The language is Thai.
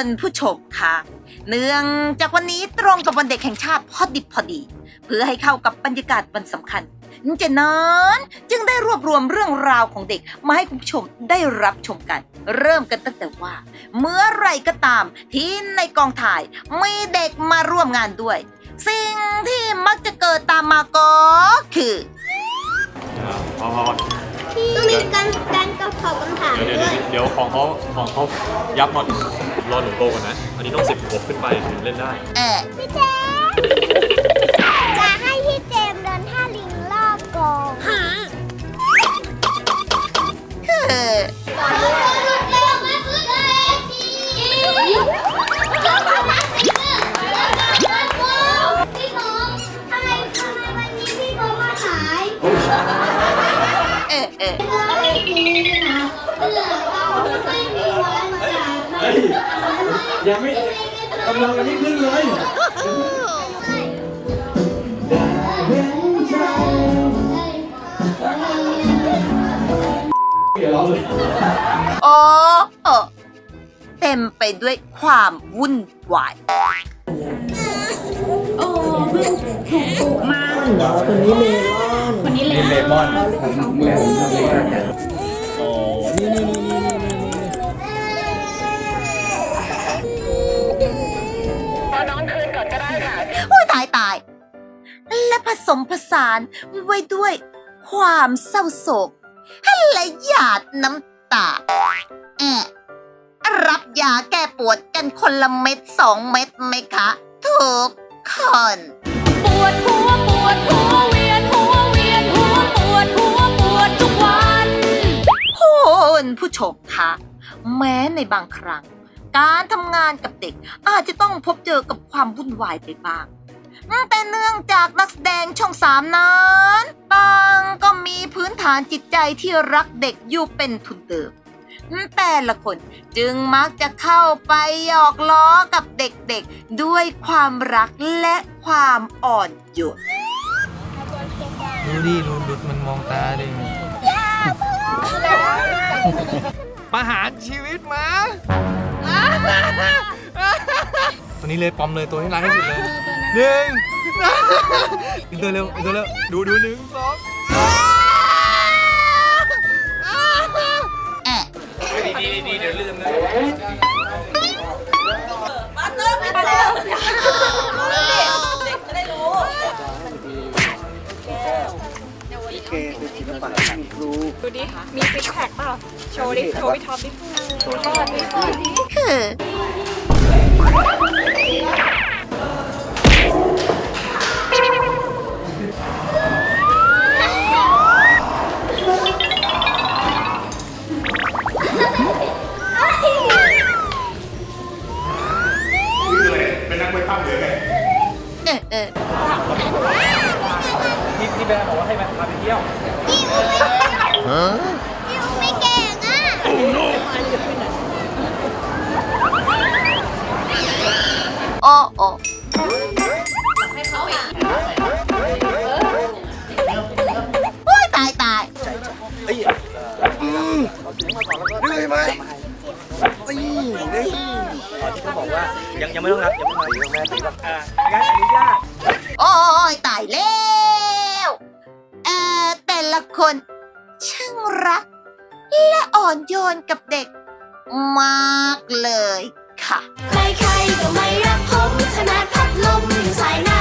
คุณผู้ชมคะเนื่องจากวันนี้ตรงกับวันเด็กแห่งชาติพอดิบพอดี เพื่อให้เข้ากับบรรยากาศวันสำคัญจากนั้นจึงได้รวบรวมเรื่องราวของเด็กมาให้คุณผู้ชมได้รับชมกัน เริ่มกันตั้งแต่ว่า เมื่อไหรก็ตามที่ในกองถ่ายมีเด็กมาร่วมงานด้วย สิ่งที่มักจะเกิดตามมาก็คือพอพอต้องมีการการกระเพาะคำถามเดี๋ยวด้วยเดี๋ยวของเขาของเขายับหมด รอหนูโตก่อนนะ อันนี้ต้องสิบขวบขึ้นไปถึงเล่นได้ เออพี่เจม ยังไม่กำลังยังไม่ขึ้นเลยเดี๋ยวเราเลยโอ้โอ้เต็มไปด้วยความวุ่นวายนี่เลมอนโอ้นี่นี่นี่นี่นี่นี่ สมผสานไว้ด้วยความเศร้าโศกและหยาดน้ำตาแอะรับยาแก้ปวดกันคนละเม็ดสองเม็ดไหมคะ ทุกคน ปวดหัวปวดหัวเวียนหัวเวียนหัวปวดหัวปวดทุกวันคุณผู้ชมคะแม้ในบางครั้ง การทำงานกับเด็กอาจจะต้องพบเจอกับความวุ่นวายไปบ้าง แต่เนื่องจากนักแสดงช่องสามนั้นบางก็มีพื้นฐานจิตใจที่รักเด็กอยู่เป็นทุนเดิม แต่ละคนจึงมักจะเข้าไปหยอกล้อกับเด็กๆ ด้วยความรักและความอ่อนโยนดูดิดูดูมันมองตาดิประหารชีวิตมา ตัวนี้เลยปอมเลยตัวให้รักที่สุดเลย หนึ่งอีกตัวเร็วอีกตัวเร็วดูดูหนึ่งสองแอะดีดีดีเดี๋ยวลืมนะดูดิมีซิกแพคเปล่า โชว์ดิ โชว์พี่ท็อปดิโชว์ก่อนดิ นนักมวยปั้มหรือไงเออเออพี่พี่แบร์บอกว่าให้มาพาไปเที่ยวยิวไม่เก่งอะโอ้โอ้โอ้ยตายตาย ที่เขาบอกว่ายังยังไม่ต้องรับยังไม่ต้องรับยังแม่ตีว่าอ่างั้นอนุญาตโอ้ยตายแล้วเอ่อแต่ละคนช่างรัก และอ่อนโยนกับเด็กมากเลยค่ะ ใครๆก็ไม่รักผมขนาดพัดลมยังใส่หน้า